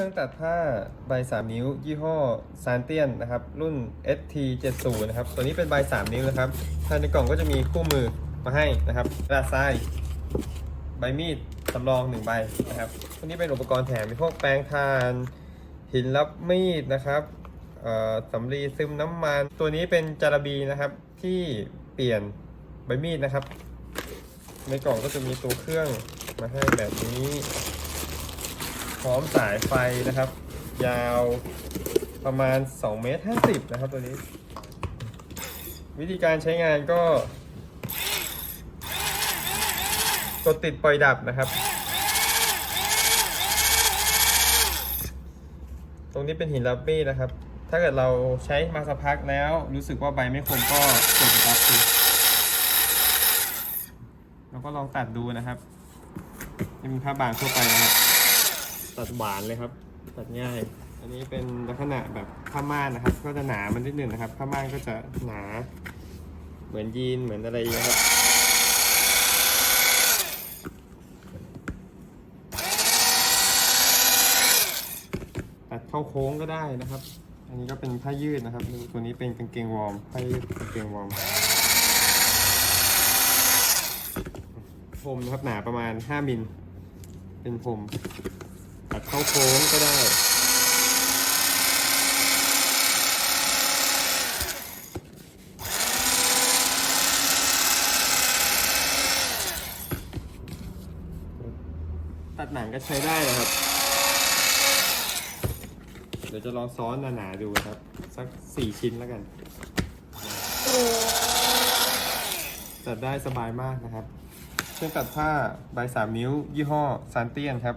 ครื่องตัดผ้าใบ 3 นิ้ว ยี่ห้อซานเตียนนะครับ รุ่น ST70 นะครับ ตัวนี้เป็นใบ 3 นิ้วนะครับภายในกล่องก็จะมีคู่มือมาให้นะครับกระดาษทราย ใบมีดสำรองหนึ่งใบนะครับตัวนี้เป็นอุปกรณ์แถมมีพวกแปรงทาน หินรับมีดนะครับเอ่อสำลีซึมน้ำมัน ตัวนี้เป็นจาระบีนะครับที่เปลี่ยนใบมีดนะครับ ในกล่องก็จะมีตัวเครื่องมาให้แบบนี้ พร้อมสายไฟนะครับ ยาวประมาณ2เมตร50 นะครับตัวนี้ วิธีการใช้งานก็ กดติดปล่อยดับนะครับ ตรงนี้เป็นหินรับมีดนะครับ ถ้าเกิดเราใช้มาสักพักแล้ว รู้สึกว่าใบไม่คมก็กดออฟดูแล้วก็ลองตัดดูนะครับเป็นผ้าบางทั่วไปนะครับ ตัดหวานเลยครับ ตัดง่าย อันนี้เป็นลักษณะแบบผ้าม่านนะครับ ก็จะหนามันนิดหนึ่งนะครับผ้าม่านก็จะหนา เหมือนยีนเหมือนอะไรอย่างเงี้ยครับตัดเข้าโค้งก็ได้นะครับ อันนี้ก็เป็นผ้ายืดนะครับ ตัวนี้เป็นกางเกงวอร์มผ้ายืดกางเกงวอร์มพรมนะครับหนาประมาณ 5มิล เป็นพรม เขาโค้งก็ได้ ตัดหนังก็ใช้ได้นะครับ เดี๋ยวจะลองซ้อนหนาๆดูครับ สักสี่ชิ้นแล้วกันตัดได้สบายมากนะครับ เครื่องตัดผ้าใบสามนิ้ว ยี่ห้อซานเตียนครับ